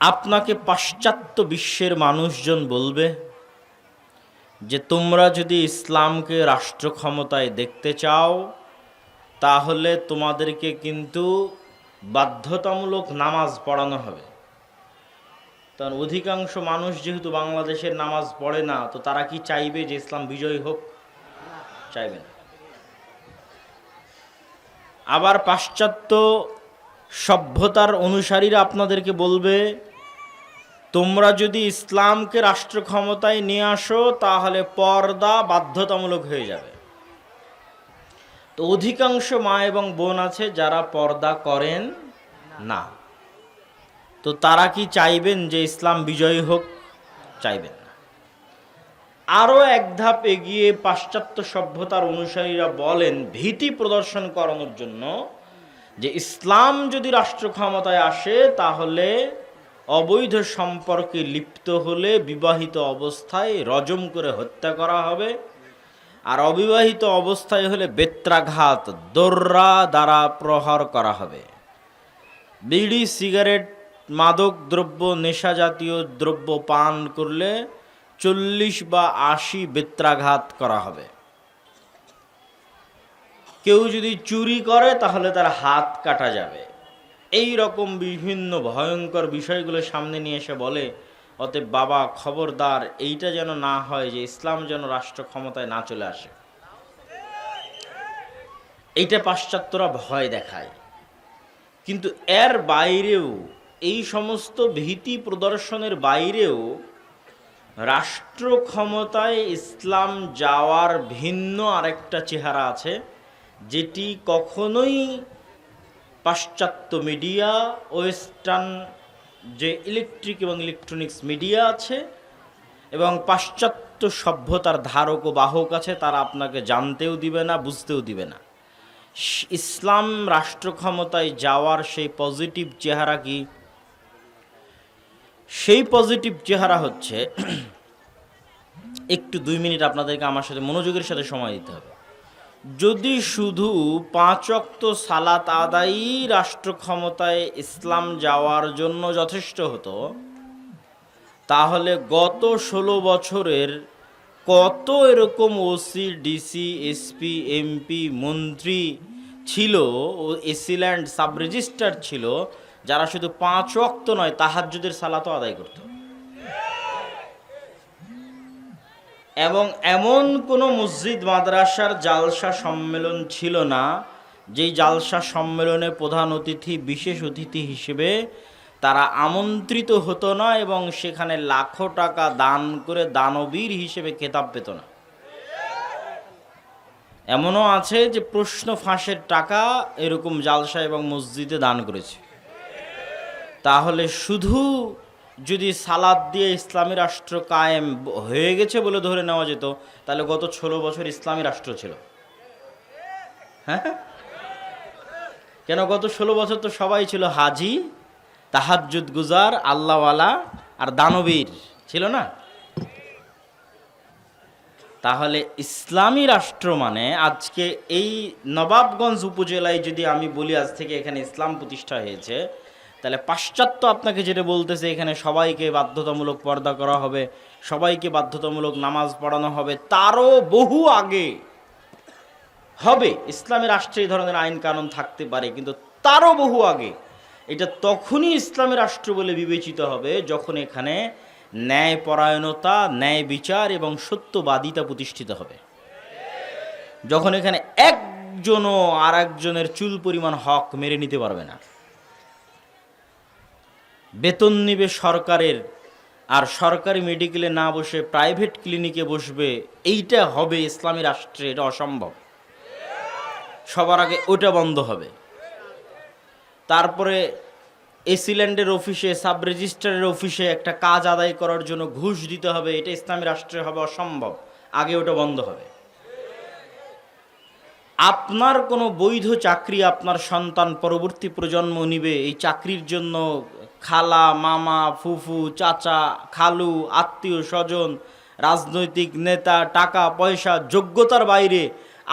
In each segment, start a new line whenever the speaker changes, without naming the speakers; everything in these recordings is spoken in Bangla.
আপনাকে পাশ্চাত্য বিশ্বের মানুষজন বলবে যে তোমরা যদি ইসলামকে রাষ্ট্র ক্ষমতায় দেখতে চাও, তাহলে তোমাদেরকে কিন্তু বাধ্যতামূলক নামাজ পড়ানো হবে। কারণ অধিকাংশ মানুষ যেহেতু বাংলাদেশের নামাজ পড়ে না, তো তারা কি চাইবে যে ইসলাম বিজয়ী হোক? চাইবে না। আবার পাশ্চাত্য সভ্যতার অনুসারীরা আপনাদেরকে বলবে তোমরা যদি ইসলামকে রাষ্ট্র ক্ষমতায় নিয়ে আসো, তাহলে পর্দা বাধ্যতামূলক হয়ে যাবে। তো অধিকাংশ মা এবং বোন আছে যারা পর্দা করেন না। তো তারা কি চাইবেন যে ইসলাম বিজয়ী হোক? চাইবেন না। আরও এক ধাপ এগিয়ে পাশ্চাত্য সভ্যতার অনুসারীরা বলেন, ভীতি প্রদর্শন করানোর জন্য যে ইসলাম যদি রাষ্ট্র ক্ষমতায় আসে, তাহলে অবৈধ সম্পর্কে লিপ্ত হলে বিবাহিত অবস্থায় রজম করে হত্যা করা হবে। আর অবিবাহিত অবস্থায় হলে বেত্রাঘাত, দোররা দ্বারা প্রহার করা হবে। বিড়ি, সিগারেট, মাদক, দ্রব্য, নেশা জাতীয় দ্রব্য পান করলে চল্লিশ বা আশি বেত্রাঘাত করা হবে। কেউ যদি চুরি করে তাহলে তার হাত কাটা যাবে। এই রকম বিভিন্ন ভয়ঙ্কর বিষয়গুলো সামনে নিয়ে এসে বলে, অতএব বাবা খবরদার, এইটা যেন না হয় যে ইসলাম যেন রাষ্ট্র ক্ষমতায় না চলে আসে। এইটা পাশ্চাত্যরা ভয় দেখায়। কিন্তু এর বাইরেও, এই সমস্ত ভীতি প্রদর্শনের বাইরেও রাষ্ট্র ক্ষমতায় ইসলাম যাওয়ার ভিন্ন আরেকটা চেহারা আছে, যেটি কখনোই পাশ্চাত্য মিডিয়া, ওয়েস্টার্ন যে ইলেকট্রিক এবং ইলেকট্রনিক্স মিডিয়া আছে এবং পাশ্চাত্য সভ্যতার ধারক ও বাহক আছে, তারা আপনাকে জানতেও দিবে না, বুঝতেও দিবে না। ইসলাম রাষ্ট্র ক্ষমতায় যাওয়ার সেই পজিটিভ চেহারা কি? সেই পজিটিভ চেহারা হচ্ছে, একটু দুই মিনিট আপনাদেরকে আমার সাথে মনোযোগের সাথে সময় দিতে হবে। যদি শুধু পাঁচ অক্ত সালাত আদায়ী রাষ্ট্র ক্ষমতায় ইসলাম যাওয়ার জন্য যথেষ্ট হতো, তাহলে গত ষোলো বছরের কত এরকম ওসি ডিসি এসপি এমপি মন্ত্রী ছিল ও এসিল্যান্ড সাব রেজিস্ট্রার ছিল, যারা শুধু পাঁচ অক্ত নয়, তাহাজ্জুদের সালাতও আদায় করতো? এবং এমন কোনো মসজিদ, মাদ্রাসার জালসা সম্মেলন ছিল না, যেই জালসা সম্মেলনে প্রধান অতিথি, বিশেষ অতিথি হিসেবে তারা আমন্ত্রিত হতো না এবং সেখানে লাখো টাকা দান করে দানবীর হিসেবে খেতাব পেত না। এমনও আছে যে প্রশ্ন ফাঁসের টাকা এরকম জালসা এবং মসজিদে দান করেছে। তাহলে শুধু যদি সালাদ দিয়ে ইসলামী রাষ্ট্র কায়েম হয়ে গেছে বলে ধরে নেওয়া যেত, তাহলে গত ষোলো বছর ইসলামী রাষ্ট্র ছিল। হ্যাঁ? কেন গত ষোলো বছর তো সবাই ছিল হাজি, তাহাজ্জুদ গুজার, আল্লাহওয়ালা আর দানবীর, ছিল না? তাহলে ইসলামী রাষ্ট্র মানে আজকে এই নবাবগঞ্জ উপজেলায় যদি আমি বলি, আজ থেকে এখানে ইসলাম প্রতিষ্ঠা হয়েছে তাহলে পাশ্চাত্য আপনাকে যেটা বলতেছে, এখানে সবাইকে বাধ্যতামূলক পর্দা করা হবে, সবাইকে বাধ্যতামূলক নামাজ পড়ানো হবে, তারও বহু আগে হবে। ইসলামী রাষ্ট্রে এই ধরনের আইন কানুন থাকতে পারে, কিন্তু তারও বহু আগে। এটা তখনই ইসলামী রাষ্ট্র বলে বিবেচিত হবে যখন এখানে ন্যায় পরায়ণতা ন্যায় বিচার এবং সত্যবাদিতা প্রতিষ্ঠিত হবে। যখন এখানে একজনও আর একজনের চুল পরিমাণ হক মেরে নিতে পারবে না। বেতন নিবে সরকারের, আর সরকারি মেডিকেলে না বসে প্রাইভেট ক্লিনিকে বসবে, এইটা হবে ইসলামী রাষ্ট্রে, এটা অসম্ভব। সবার আগে ওটা বন্ধ হবে। তারপরে এসিল্যান্ডের অফিসে সাব রেজিস্ট্রারের অফিসে একটা কাজ আদায় করার জন্য ঘুষ দিতে হবে, এটা ইসলামী রাষ্ট্রে হবে অসম্ভব। আগে ওটা বন্ধ হবে। আপনার কোনো বৈধ চাকরি আপনার সন্তান পরবর্তী প্রজন্ম নিবে, এই চাকরির জন্য খালা, মামা, ফুফু, চাচা, খালু, আত্মীয় স্বজন, রাজনৈতিক নেতা, টাকা, পয়সা, যোগ্যতার বাইরে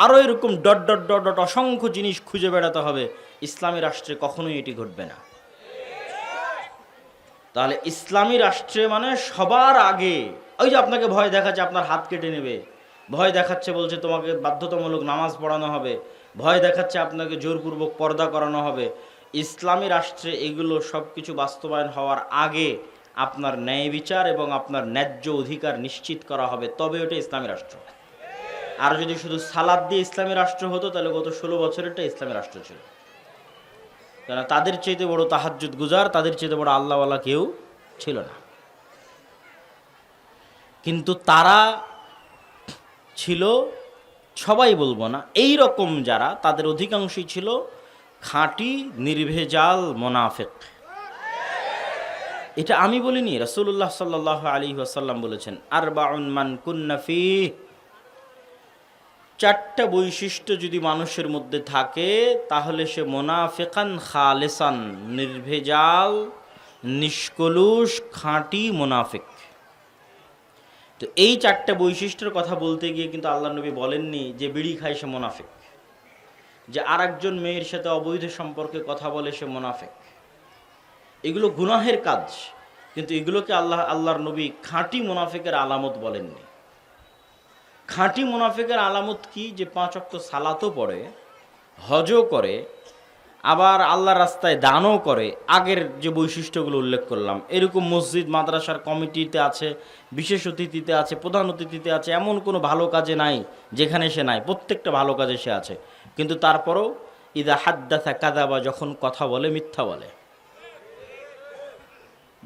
আরও এরকম ডট ডট ডট ডট অসংখ্য জিনিস খুঁজে বেড়াতে হবে। ইসলামী রাষ্ট্রে কখনোই এটি ঘটবে না। তাহলে ইসলামী রাষ্ট্রে মানে সবার আগে, ওই যে আপনাকে ভয় দেখাচ্ছে, আপনার হাত কেটে নেবে। ভয় দেখাচ্ছে বলছে তোমাকে বাধ্যতামূলক নামাজ পড়ানো হবে। ভয় দেখাচ্ছে আপনাকে জোরপূর্বক পর্দা করানো হবে। ইসলামী রাষ্ট্রে এগুলো সব কিছু বাস্তবায়ন হওয়ার আগে আপনার ন্যায় বিচার এবং আপনার ন্যায্য অধিকার নিশ্চিত করা হবে, তবে ওটা ইসলামী রাষ্ট্র। আর যদি শুধু সালাদ দিয়ে ইসলামী রাষ্ট্র হতো, তাহলে গত ষোলো বছরেরটা ইসলামী রাষ্ট্র ছিল। কেন তাদের চাইতে বড় তাহাজ্জুদ গুজার, তাদের চাইতে বড় আল্লাহওয়ালা কেউ ছিল না। কিন্তু তারা ছিল, সবাই বলব না এই রকম যারা, তাদের অধিকাংশই ছিল খাঁটি নির্ভেজাল মোনাফেক। এটা আমি বলিনি রসুল্লাহ সাল্লাহ আলী ওয়াসাল্লাম বলেছেন আর মান কুন্নাফি চারটা বৈশিষ্ট্য যদি মানুষের মধ্যে থাকে, তাহলে সে মোনাফেকান, খালেসান, নির্ভেজাল, নিষ্কলুষ, খাঁটি মোনাফেক। তো এই চারটা বৈশিষ্ট্যের কথা বলতে গিয়ে কিন্তু আল্লাহ নবী বলেননি যে বিড়ি খায় সে মোনাফেক। যে আর একজন মেয়ের সাথে অবৈধ সম্পর্কে কথা বলে সে মোনাফেক। এগুলো গুনাহের কাজ, কিন্তু এগুলোকে আল্লাহ, আল্লাহর নবী খাঁটি মোনাফেকের আলামত বলেননি। খাঁটি মোনাফেকের আলামত কি? যে পাঁচ অক্ত সালাতও পড়ে, হজও করে আবার আল্লাহর রাস্তায় দানও করে। আগের যে বৈশিষ্ট্যগুলো উল্লেখ করলাম, এরকম মসজিদ, মাদ্রাসার কমিটিতে আছে, বিশেষ অতিথিতে আছে, প্রধান অতিথিতে আছে, এমন কোনো ভালো কাজে নাই যেখানে সে নাই, প্রত্যেকটা ভালো কাজে সে আছে। কিন্তু তারপরও ইদা হাদ্দাথা কাদাবা যখন কথা বলে, মিথ্যা বলে।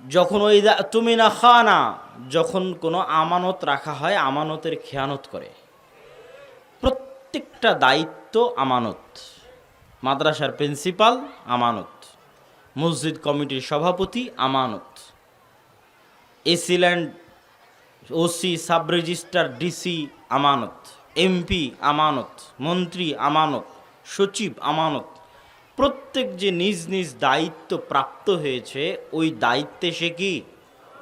যখন ওই তুমি না খানা, যখন কোনো আমানত রাখা হয়, আমানতের খেয়ানত করে। প্রত্যেকটা দায়িত্ব আমানত। মাদ্রাসার প্রিন্সিপাল আমানত, মসজিদ কমিটির সভাপতি আমানত AC land OC sub registrar DC আমানত, এমপি আমানত, মন্ত্রী আমানত, সচিব আমানত, প্রত্যেক যে নিজ নিজ দায়িত্ব প্রাপ্ত হয়েছে, ওই দায়িত্বে সে কি?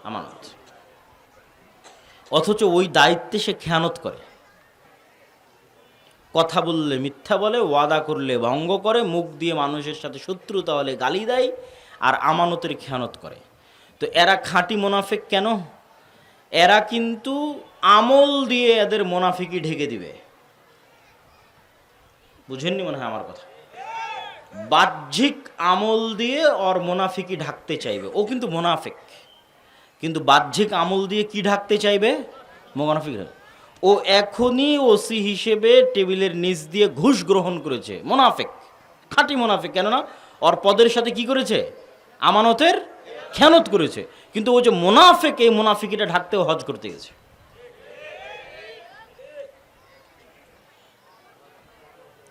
আমানত। অথচ ওই দায়িত্বে সে খেয়ানত করে। কথা বললে মিথ্যা বলে, ওয়াদা করলে ভঙ্গ করে, মুখ দিয়ে মানুষের সাথে শত্রুতা হলে গালি দেয় আর আমানতের খেয়ানত করে। তো এরা খাঁটি মোনাফেক কেন? এরা কিন্তু আমল দিয়ে এদের মোনাফিকি ঢেকে দিবে। বুঝেননি মনে হয় আমার কথা? বাহ্যিক আমল দিয়ে ওর মোনাফিকি ঢাকতে চাইবে। ও কিন্তু মোনাফিক। কিন্তু বাহ্যিক আমল দিয়ে কি ঢাকতে চাইবে? মোনাফিক ও এখনই ওসি হিসেবে টেবিলের নিচ দিয়ে ঘুষ গ্রহণ করেছে। মোনাফেক। খাঁটি মোনাফেক, কেননা ওর পদের সাথে কি করেছে? আমানতের খেয়ানত করেছে। কিন্তু ও যে মোনাফেক, এই মোনাফিকিটা ঢাকতেও হজ করতে গেছে।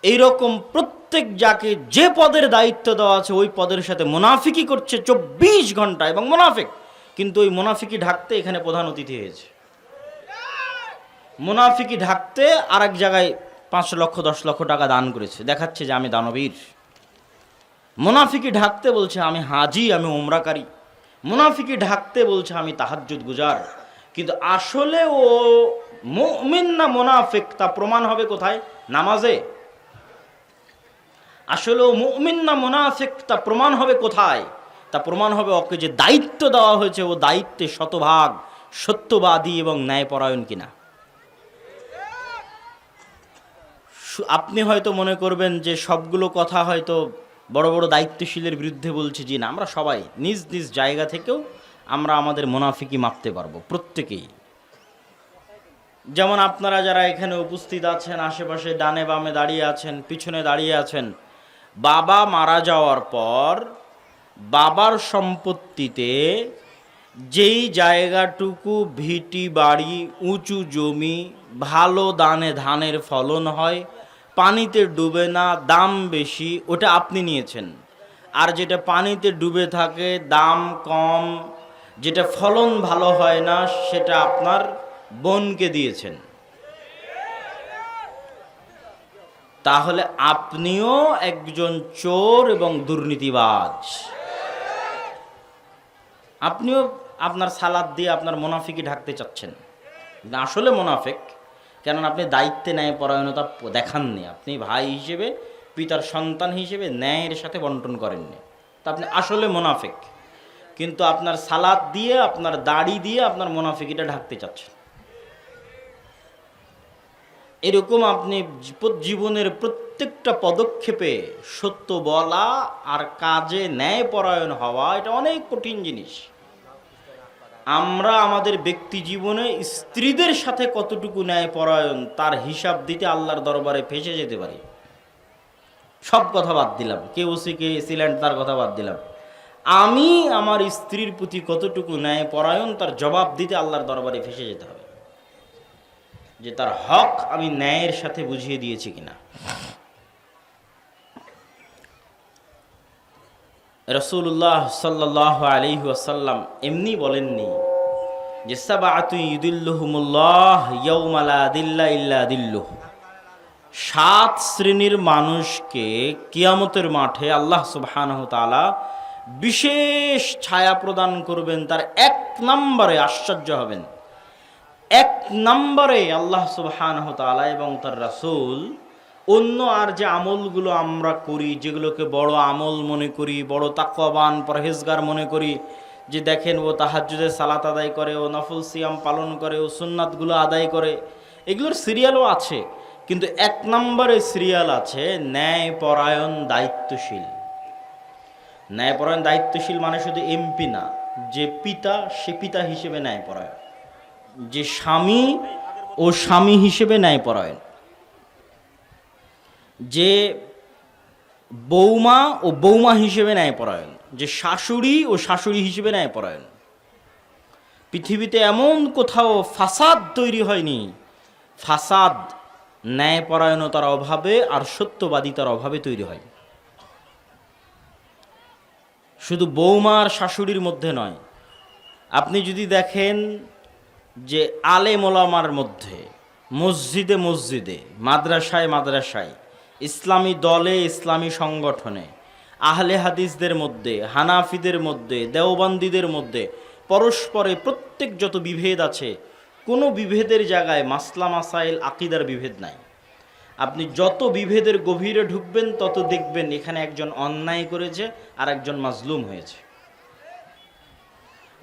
এইরকম প্রত্যেক যাকে যে পদের দায়িত্ব দেওয়া আছে, ওই পদের সাথে মুনাফিকি করছে চব্বিশ ঘণ্টা এবং মুনাফিক। কিন্তু ওই মুনাফিকি ঢাকতে এখানে প্রধান অতিথি হয়েছে। মুনাফিকি ঢাকতে আর এক জায়গায় পাঁচ লক্ষ, দশ লক্ষ টাকা দান করেছে। দেখাচ্ছে যে আমি দানবীর। মুনাফিকি ঢাকতে বলছে, আমি হাজি, আমি উমরাকারী। মুনাফিকি ঢাকতে বলছে, আমি তাহাজ্জুদ গুজার। কিন্তু আসলে ও মুমিন না মুনাফিক, তা প্রমাণ হবে কোথায়? নামাজে। আসলে ও মুমিন না মোনাফিক, তা প্রমাণ হবে কোথায়? তা প্রমাণ হবে ওকে যে দায়িত্ব দেওয়া হয়েছে, ও দায়িত্বে শতভাগ সত্যবাদী এবং ন্যায়পরায়ণ কিনা সু- আপনি হয়তো মনে করবেন যে সবগুলো কথা হয়তো বড় বড় দায়িত্বশীলের বিরুদ্ধে বলছি যে না, আমরা সবাই নিজ নিজ জায়গা থেকেও আমরা আমাদের মুনাফিকি মাপতে পারব, প্রত্যেকেই। যেমন আপনারা যারা এখানে উপস্থিত আছেন, আশেপাশে ডানে বামে দাঁড়িয়ে আছেন, পিছনে দাঁড়িয়ে আছেন, বাবা মারা যাওয়ার পর বাবার সম্পত্তিতে যেই জায়গাটুকু ভিটি, বাড়ি, উঁচু জমি, ভালো দানে ধানের ফলন হয় পানিতে ডুবে না, দাম বেশি, ওটা আপনি নিয়েছেন। আর যেটা পানিতে ডুবে থাকে, দাম কম, যেটা ফলন ভালো হয় না, সেটা আপনার বোনকে দিয়েছেন। তাহলে আপনিও একজন চোর এবং দুর্নীতিবাজ। আপনিও আপনার সালাদ দিয়ে আপনার মোনাফিকি ঢাকতে চাচ্ছেন। আসলে মোনাফেক। কেননা আপনি দায়িত্বে ন্যায় পরায়ণতা দেখাননি। আপনি ভাই হিসেবে, পিতার সন্তান হিসেবে ন্যায়ের সাথে বন্টন করেননি। তা আপনি আসলে মোনাফেক। কিন্তু আপনার সালাদ দিয়ে, আপনার দাড়ি দিয়ে আপনার মোনাফিকিটা ঢাকতে চাচ্ছেন। এরকম আপনি জীব- জীবনের প্রত্যেকটা পদক্ষেপে সত্য বলা আর কাজে ন্যায় পরায়ণ হওয়া, এটা অনেক কঠিন জিনিস। আমরা আমাদের ব্যক্তি জীবনে স্ত্রীদের সাথে কতটুকু ন্যায় পরায়ণ তার হিসাব দিতে আল্লাহর দরবারে ফেসে যেতে পারি? সব কথা বাদ দিলাম। কে ওসি, কে এসিল্যান্ড তার কথা বাদ দিলাম। আমি আমার স্ত্রীর প্রতি কতটুকু ন্যায় পরায়ণ তার জবাব দিতে আল্লাহর দরবারে ফেসে যেতে হবে। যে তার হক আমি ন্যায়ের সাথে বুঝিয়ে দিয়েছি কিনা। রসুল্লাহ সাল্লাহ আলী ওয়াসাল্লাম এমনি বলেননি যে সাত শ্রেণির মানুষকে কিয়ামতের মাঠে আল্লাহ সুবহানাহু বিশেষ ছায়া প্রদান করবেন, তার এক নম্বরে আশ্চর্য হবেন। এক নম্বরে আল্লাহ সুবহানাহু তাআলা এবং তার রাসূল অন্য আর যে আমলগুলো আমরা করি, যেগুলোকে বড় আমল মনে করি, বড় তাকওয়াবান পরহেজগার মনে করি, যে দেখেন ও তাহাজ্জুদের সালাত আদায় করে, ও নফল সিয়াম পালন করে, ও সুন্নাতগুলো আদায় করে, এগুলোর সিরিয়ালও আছে, কিন্তু এক নম্বরে সিরিয়াল আছে ন্যায় পরায়ণ দায়িত্বশীল। ন্যায়পরায়ণ দায়িত্বশীল মানে শুধু এমপি না, যে পিতা, সে পিতা হিসেবে ন্যায়পরায়ণ, যে স্বামী ও স্বামী হিসেবে ন্যায়পরায়ণ। যে বৌমা ও বৌমা হিসেবে ন্যায়পরায়ণ যে শাশুড়ি ও শাশুড়ি হিসেবে ন্যায়পরায়ণ পৃথিবীতে এমন কোথাও ফাসাদ তৈরি হয়নি। ফাসাদ ন্যায়পরায়ণতার অভাবে আর সত্যবাদিতার অভাবে তৈরি হয় শুধু বৌমা আর শাশুড়ির মধ্যে নয়, আপনি যদি দেখেন যে আলে মোলামার মধ্যে, মসজিদে মসজিদে, মাদ্রাসায় মাদ্রাসায় ইসলামী দলে, ইসলামী সংগঠনে, আহলে হাদিসদের মধ্যে, হানাফিদের মধ্যে, দেওবান্দিদের মধ্যে, পরস্পরে প্রত্যেক যত বিভেদ আছে, কোনো বিভেদের জায়গায় মাসলা, মাসাইল, আকিদার বিভেদ নাই। আপনি যত বিভেদের গভীরে ঢুকবেন, তত দেখবেন এখানে একজন অন্যায় করেছে আর একজন মাজলুম হয়েছে।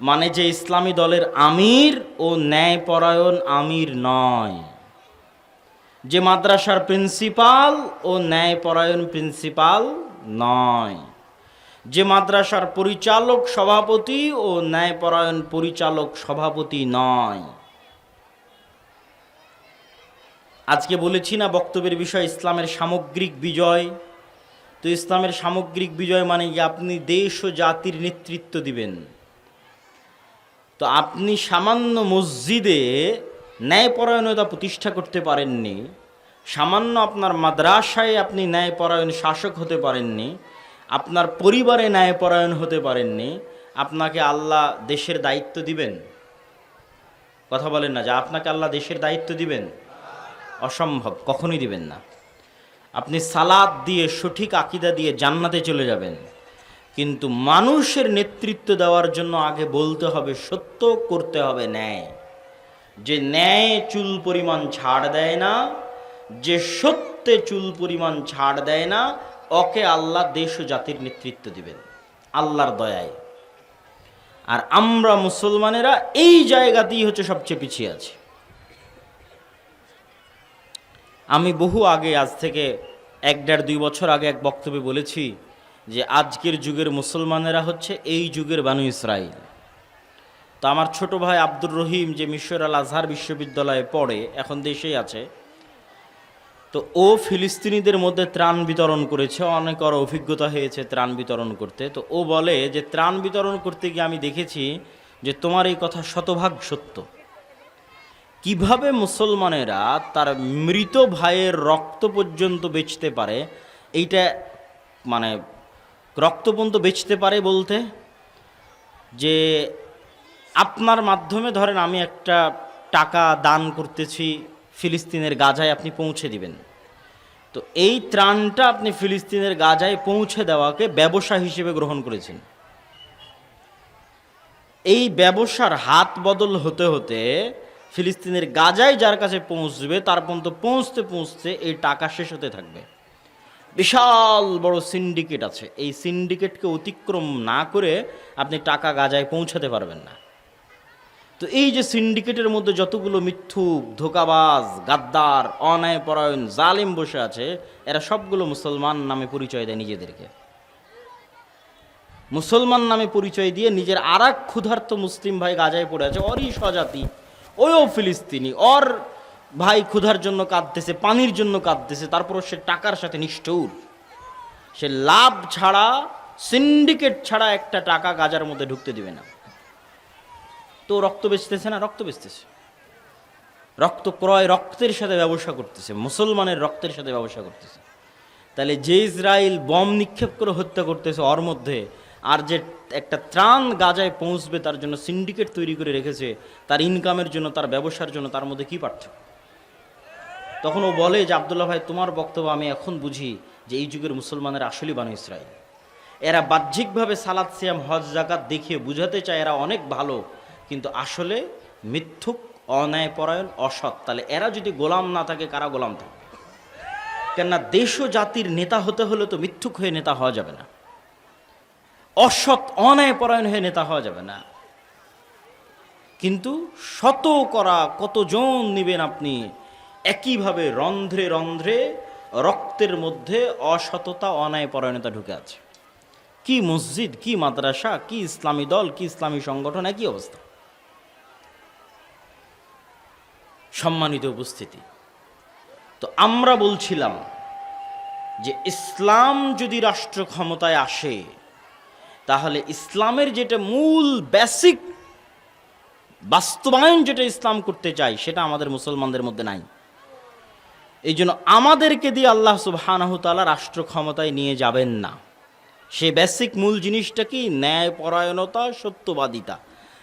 মানে যে ইসলামী দলের আমির ও ন্যায়পরায়ণ আমির নয়। যে মাদ্রাসার প্রিন্সিপাল ও ন্যায়পরায়ণ প্রিন্সিপাল নয়। যে মাদ্রাসার পরিচালক সভাপতি ও ন্যায়পরায়ণ পরিচালক সভাপতি নয়। আজকে বলেছি না বক্তব্যের বিষয় ইসলামের সামগ্রিক বিজয়। তো ইসলামের সামগ্রিক বিজয় মানে কি? আপনি দেশ ও জাতির নেতৃত্ব দিবেন। তো আপনি সামান্য মসজিদে ন্যায়পরায়ণতা প্রতিষ্ঠা করতে পারেননি। সামান্য আপনার মাদ্রাসায় আপনি ন্যায়পরায়ণ শাসক হতে পারেননি। আপনার পরিবারে ন্যায়পরায়ণ হতে পারেননি। আপনাকে আল্লাহ দেশের দায়িত্ব দিবেন। কথা বলেন না, যে আপনাকে আল্লাহ দেশের দায়িত্ব দিবেন? অসম্ভব, কখনোই দিবেন না। আপনি সালাদ দিয়ে সঠিক আকিদা দিয়ে জান্নাতে চলে যাবেন। কিন্তু মানুষের নেতৃত্ব দেওয়ার জন্য আগে বলতে হবে, সত্য করতে হবে ন্যায়। যে ন্যায় চুল পরিমাণ ছাড় দেয় না, যে সত্যে চুল পরিমাণ ছাড় দেয় না, ওকে আল্লাহ দেশ ও জাতির নেতৃত্ব দিবেন, আল্লাহর দয়ায়। আর আমরা মুসলমানেরা এই জায়গাতেই হচ্ছে সবচেয়ে পিছিয়ে আছি। আমি বহু আগে, আজ থেকে এক দেড় দুই বছর আগে এক বক্তব্যে বলেছি যে আজকের যুগের মুসলমানেরা হচ্ছে এই যুগের বানু ইসরাইল। তো আমার ছোট ভাই আব্দুর রহিম যে মিশর আল আজহার বিশ্ববিদ্যালয়ে পড়ে, এখন দেশেই আছে, তো ও ফিলিস্তিনিদের মধ্যে ত্রাণ বিতরণ করেছে, অনেক ওর অভিজ্ঞতা হয়েছে ত্রাণ বিতরণ করতে, তো ও বলে যে ত্রাণ বিতরণ করতে গিয়ে আমি দেখেছি যে তোমার এই কথা শতভাগ সত্য। কীভাবে মুসলমানেরা তার মৃত ভাইয়ের রক্ত পর্যন্ত বেচতে পারে, এইটা মানে রক্ত পর্যন্ত বেচতে পারে বলতে যে আপনার মাধ্যমে ধরেন আমি একটা টাকা দান করতেছি ফিলিস্তিনের গাজায়, আপনি পৌঁছে দিবেন। তো এই ত্রাণটা আপনি ফিলিস্তিনের গাজায় পৌঁছে দেওয়াকে ব্যবসা হিসেবে গ্রহণ করেছেন। এই ব্যবসার হাত বদল হতে হতে ফিলিস্তিনের গাজায় যার কাছে পৌঁছবে, তার পর্যন্ত পৌঁছতে পৌঁছতে এই টাকা শেষ হতে থাকবে। বিশাল বড় সিন্ডিকেট আছে। এই সিন্ডিকেটকে অতিক্রম না করে আপনি টাকা গাজায় পৌঁছাতে পারবেন না। তো এই যে সিন্ডিকেটের মধ্যে যতগুলো মিথ্যুক, ধোকাবাজ, গাদ্দার, অন্যায়পরায়ণ, জালিম বসে আছে, এরা সবগুলো মুসলমান নামে পরিচয় দেয় নিজেদেরকে। মুসলমান নামে পরিচয় দিয়ে নিজের আর এক ক্ষুধার্ত মুসলিম ভাই গাজায় পড়ে আছে, অরই স্বজাতি ওও ফিলিস্তিনি ওর ভাই ক্ষুধার জন্য কাঁদতেছে, পানির জন্য কাঁদতেছে তারপর সে টাকার সাথে নিষ্ঠুর। সে লাভ ছাড়া সিন্ডিকেট ছাড়া একটা টাকা গাজার মধ্যে ঢুকতে দিবে না। তো রক্ত বেচতেছে না, রক্ত বেচতেছে। রক্ত ক্রয় রক্তের সাথে ব্যবসা করতেছে, মুসলমানের রক্তের সাথে ব্যবসা করতেছে। তাহলে যে ইসরায়েল বম নিক্ষেপ করে হত্যা করতেছে, ওর মধ্যে আর যে একটা ত্রাণ গাজায় পৌঁছবে, তার জন্য সিন্ডিকেট তৈরি করে রেখেছে, তার ইনকামের জন্য, তার ব্যবসার জন্য, তার মধ্যে কি পার্থক্য? তখন ও বলে যে, আবদুল্লাহ ভাই, তোমার বক্তব্য আমি এখন বুঝি যে, এই যুগের মুসলমানের আসলেই বানু ইসরায়েল এরা বাহ্যিকভাবে সালাদ সিয়াম, হজ জাকাত দেখিয়ে বুঝাতে চায়, এরা অনেক ভালো। কিন্তু আসলে মিথ্যুক, অন্যায়পরায়ণ, অসৎ। তাহলে এরা যদি গোলাম না থাকে, কারা গোলাম থাকে? কেননা দেশ ও জাতির নেতা হতে হলে তো মিথ্যুক হয়ে নেতা হওয়া যাবে না। অসৎ, অন্যায়পরায়ণ হয়ে নেতা হওয়া যাবে না। কিন্তু শত করা কতজন নেবেন আপনি? একইভাবে রন্ধ্রে রন্ধ্রে রক্তের মধ্যে অসততা, অন্যায়পরায়ণতা ঢুকে আছে। কি মসজিদ, কি মাদ্রাসা, কি ইসলামী দল, কি ইসলামী সংগঠন, একই অবস্থা। সম্মানিত উপস্থিতি। তো আমরা বলছিলাম যে ইসলাম যদি রাষ্ট্র ক্ষমতায় আসে, তাহলে ইসলামের যেটা মূল বেসিক বাস্তবায়ন যেটা ইসলাম করতে চাই, সেটা আমাদের মুসলমানদের মধ্যে নাই। এই জন্য আমাদেরকে দিয়ে আল্লাহ সুবাহানহতালা রাষ্ট্র ক্ষমতায় নিয়ে যাবেন না। সে বেসিক মূল জিনিসটা কি? ন্যায় পরায়ণতা সত্যবাদিতা।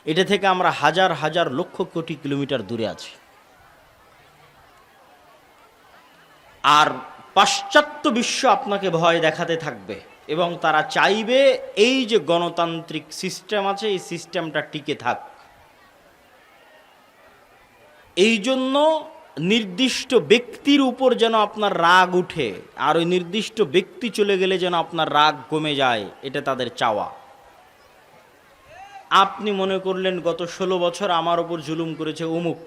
এটা থেকে আমরা হাজার হাজার লক্ষ কোটি কিলোমিটার দূরে আছি। আর পাশ্চাত্য বিশ্ব আপনাকে ভয় দেখাতে থাকবে এবং তারা চাইবে এই যে গণতান্ত্রিক সিস্টেম আছে, এই সিস্টেমটা টিকে থাক। এই জন্য নির্দিষ্ট ব্যক্তির উপর যেন আপনার রাগ উঠে, আর ওই নির্দিষ্ট ব্যক্তি চলে গেলে যেন আপনার রাগ কমে যায়, এটা তাদের চাওয়া। আপনি মনে করলেন, গত ষোলো বছর আমার ওপর জুলুম করেছে উমুক।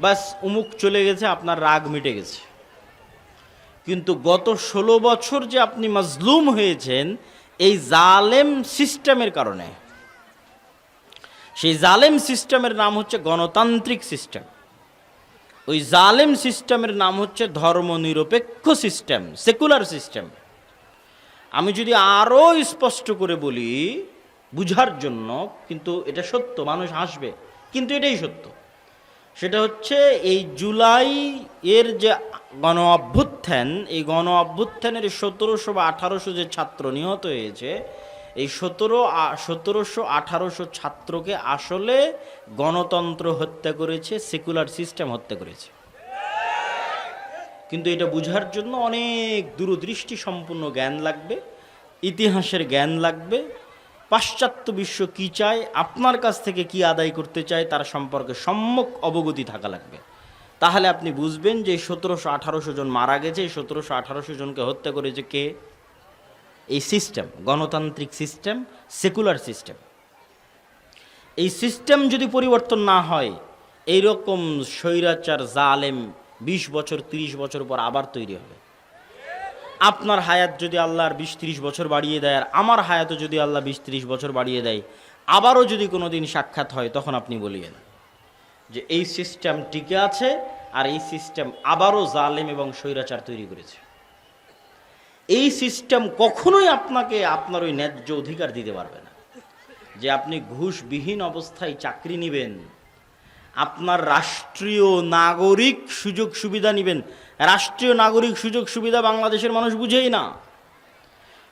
বাস উমুক চলে গেছে, আপনার রাগ মিটে গেছে। কিন্তু গত ষোলো বছর যে আপনি মাজলুম হয়েছেন, এই জালেম সিস্টেমের কারণে। সেই জালেম সিস্টেমের নাম হচ্ছে গণতান্ত্রিক সিস্টেম। ওই জালেম সিস্টেমের নাম হচ্ছে ধর্মনিরপেক্ষ সিস্টেম, সেকুলার সিস্টেম। আমি যদি আরও স্পষ্ট করে বলি, বুঝার জন্য, কিন্তু এটা সত্য, মানুষ হাসবে, কিন্তু এটাই সত্য। সেটা হচ্ছে এই জুলাই এর যে গণ অভ্যুত্থান এই গণ অভ্যুত্থানের সতেরোশো বা আঠারোশো যে ছাত্র নিহত হয়েছে, এই সতেরো সতেরোশো আঠারোশো ছাত্রকে আসলে গণতন্ত্র হত্যা করেছে, সেকুলার সিস্টেম হত্যা করেছে। কিন্তু এটা বুঝার জন্য অনেক দূরদৃষ্টি সম্পূর্ণ জ্ঞান লাগবে, ইতিহাসের জ্ঞান লাগবে। পাশ্চাত্য বিশ্ব কি চায়, আপনার কাছ থেকে কি আদায় করতে চায়, তার সম্পর্কে সম্যক অবগতি থাকা লাগবে। তাহলে আপনি বুঝবেন যে সতেরোশো আঠারোশো জন মারা গেছে সতেরোশো আঠারোশো জনকে হত্যা করেছে কে? এই সিস্টেম গণতান্ত্রিক সিস্টেম সেকুলার সিস্টেম এই সিস্টেম যদি পরিবর্তন না হয়, এইরকম স্বৈরাচার, জালেম বিশ বছর ৩০ বছর পর আবার তৈরি হবে। আপনার হায়াত যদি আল্লাহর বিশ, ত্রিশ বছর বাড়িয়ে দেয়, আর আমার হায়াতও যদি আল্লাহ বিশ, ত্রিশ বছর বাড়িয়ে দেয়, আবারও যদি কোনো দিন সাক্ষাৎ হয়, তখন আপনি বলিয়েন। যে এই সিস্টেম টিকে আছে আর এই সিস্টেম আবারও জালেম এবং স্বৈরাচার তৈরি করেছে। এই সিস্টেম কখনোই আপনাকে আপনার ওই ন্যায্য অধিকার দিতে পারবে না। যে আপনি ঘুষবিহীন অবস্থায় চাকরি নেবেন, আপনার রাষ্ট্রীয় নাগরিক সুযোগ সুবিধা নেবেন। রাষ্ট্রীয় নাগরিক সুযোগ সুবিধা বাংলাদেশের মানুষ বুঝেই না।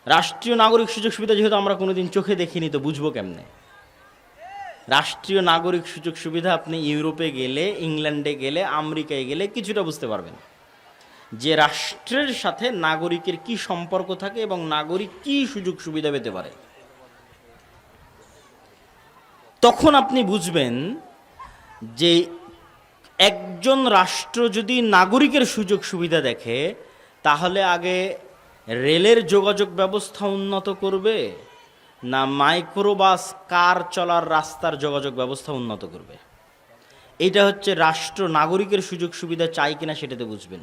রাষ্ট্রীয় নাগরিক সুযোগ সুবিধা যেহেতু আমরা কোনোদিন চোখে দেখিনি, তো বুঝব কেমনে? রাষ্ট্রীয় নাগরিক সুযোগ সুবিধা আপনি ইউরোপে গেলে, ইংল্যান্ডে গেলে, আমেরিকায় গেলে কিছুটা বুঝতে পারবেন। যে রাষ্ট্রের সাথে নাগরিকের কি সম্পর্ক থাকে এবং নাগরিক কি সুযোগ সুবিধা পেতে পারে। তখন আপনি বুঝবেন যে একজন রাষ্ট্র যদি নাগরিকের সুযোগ সুবিধা দেখে, তাহলে আগে রেলের যোগাযোগ ব্যবস্থা উন্নত করবে না মাইক্রোবাস, কার চলার রাস্তার যোগাযোগ ব্যবস্থা উন্নত করবে। এটা হচ্ছে রাষ্ট্র নাগরিকের সুযোগ সুবিধা চাই কিনা সেটাতে বুঝবেন।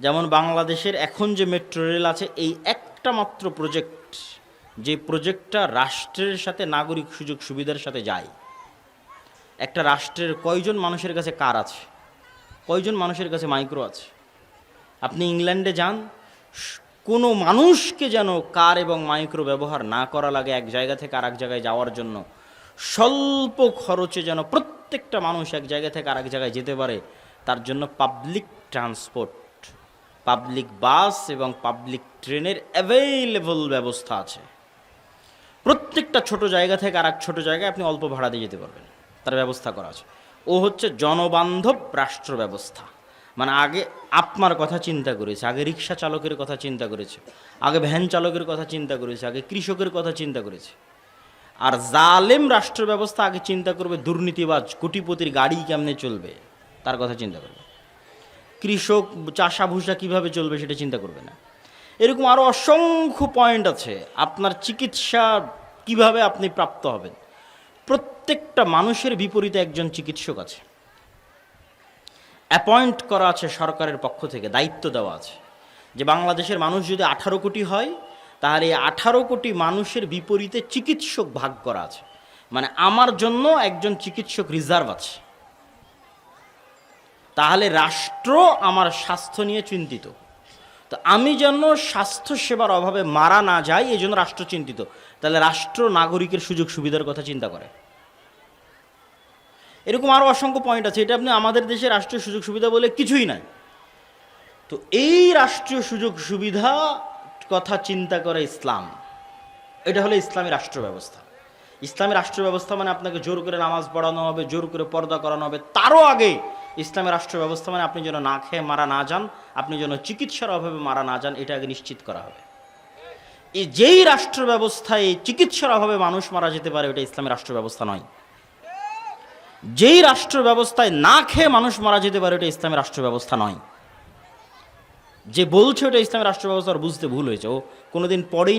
যেমন বাংলাদেশের এখন যে মেট্রো রেল আছে, এই একটা মাত্র প্রজেক্ট, যে প্রজেক্টটা রাষ্ট্রের সাথে নাগরিক সুযোগ সুবিধার সাথে যায়। একটা রাষ্ট্রের কয়জন মানুষের কাছে কার আছে? কয়জন মানুষের কাছে মাইক্রো আছে? আপনি ইংল্যান্ডে যান কোনো মানুষকে যেন কার এবং মাইক্রো ব্যবহার না করা লাগে এক জায়গা থেকে আরেক জায়গায় যাওয়ার জন্য। স্বল্প খরচে যেন প্রত্যেকটা মানুষ এক জায়গা থেকে আরেক জায়গায় যেতে পারে, তার জন্য পাবলিক ট্রান্সপোর্ট পাবলিক বাস এবং পাবলিক ট্রেনের অ্যাভেইলেবল ব্যবস্থা আছে। প্রত্যেকটা ছোট জায়গা থেকে আর এক ছোট জায়গায় আপনি অল্প ভাড়া দিয়ে যেতে পারবেন, তার ব্যবস্থা করা আছে। ও হচ্ছে জনবান্ধব রাষ্ট্র ব্যবস্থা। মানে আগে আপনার কথা চিন্তা করেছে, আগে রিক্সা চালকের কথা চিন্তা করেছে, আগে ভ্যান চালকের কথা চিন্তা করেছে, আগে কৃষকের কথা চিন্তা করেছে। আর জালেম রাষ্ট্র ব্যবস্থা আগে চিন্তা করবে, দুর্নীতিবাজ কোটিপতির গাড়ি কেমনে চলবে, তার কথা চিন্তা করবে। কৃষক চাষা ভুষা কীভাবে চলবে সেটা চিন্তা করবে না। এরকম আরও অসংখ্য পয়েন্ট আছে, আপনার চিকিৎসা কীভাবে আপনি প্রাপ্ত হবেন। প্রত্যেকটা মানুষের বিপরীতে একজন চিকিৎসক আছে। অ্যাপয়েন্ট করা আছে সরকারের পক্ষ থেকে, দায়িত্ব দেওয়া আছে। যে বাংলাদেশের মানুষ যদি আঠারো কোটি হয়, তাহলে এই আঠারো কোটি মানুষের বিপরীতে চিকিৎসক ভাগ করা আছে। মানে আমার জন্য একজন চিকিৎসক রিজার্ভ আছে। তাহলে রাষ্ট্র আমার স্বাস্থ্য নিয়ে চিন্তিত। তো আমি যেন স্বাস্থ্য সেবার অভাবে মারা না যাই এই জন্য রাষ্ট্র চিন্তিত। তাহলে রাষ্ট্র নাগরিকের সুযোগ সুবিধার কথা চিন্তা করে। এরকম আরও অসংখ্য পয়েন্ট আছে, এটা আপনি আমাদের দেশে রাষ্ট্রীয় সুযোগ সুবিধা বলে কিছুই নাই। তো এই রাষ্ট্রীয় সুযোগ সুবিধা কথা চিন্তা করে ইসলাম। এটা হলো ইসলামী রাষ্ট্র ব্যবস্থা। ইসলামী রাষ্ট্র ব্যবস্থা মানে আপনাকে জোর করে নামাজ পড়ানো হবে, জোর করে পর্দা করানো হবে, তারও আগে ইসলামী রাষ্ট্র ব্যবস্থা মানে আপনি যেন না খেয়ে মারা না যান, আপনি যেন চিকিৎসার অভাবে মারা না যান, এটা আগে নিশ্চিত করা হবে। এই যেই রাষ্ট্র ব্যবস্থায় চিকিৎসার অভাবে মানুষ মারা যেতে পারে ওটা ইসলামী রাষ্ট্র ব্যবস্থা নয়। যেই রাষ্ট্র ব্যবস্থায় না খেয়ে মানুষ মারা যেতে পারে, ওটা ইসলামী রাষ্ট্র ব্যবস্থা নয়। যে বলছে ওটা ইসলামী রাষ্ট্র ব্যবস্থা বুঝতে ভুল হয়েছে। ও কোনোদিন পড়েই